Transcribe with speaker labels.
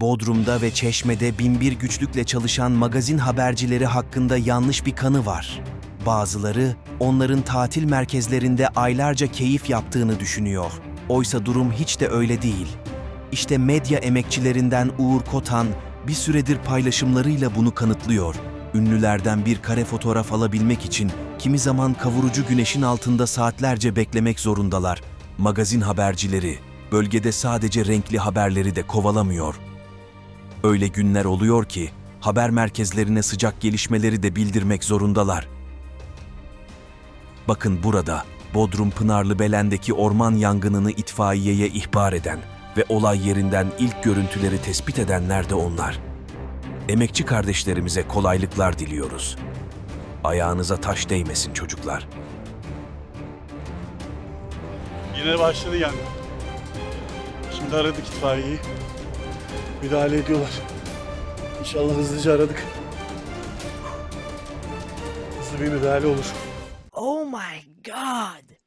Speaker 1: Bodrum'da ve Çeşme'de binbir güçlükle çalışan magazin habercileri hakkında yanlış bir kanı var. Bazıları onların tatil merkezlerinde aylarca keyif yaptığını düşünüyor. Oysa durum hiç de öyle değil. İşte medya emekçilerinden Uğur Kotan bir süredir paylaşımlarıyla bunu kanıtlıyor. Ünlülerden bir kare fotoğraf alabilmek için kimi zaman kavurucu güneşin altında saatlerce beklemek zorundalar. Magazin habercileri bölgede sadece renkli haberleri de kovalamıyor. Öyle günler oluyor ki haber merkezlerine sıcak gelişmeleri de bildirmek zorundalar. Bakın burada Bodrum Pınarlı Belen'deki orman yangınını itfaiyeye ihbar eden ve olay yerinden ilk görüntüleri tespit edenler de onlar. Emekçi kardeşlerimize kolaylıklar diliyoruz. Ayağınıza taş değmesin çocuklar.
Speaker 2: Yine başladı yangın. Şimdi aradık itfaiyeyi. Müdahale ediyorlar. İnşallah hızlıca aradık. Hızlı bir müdahale olur.
Speaker 3: Oh my god!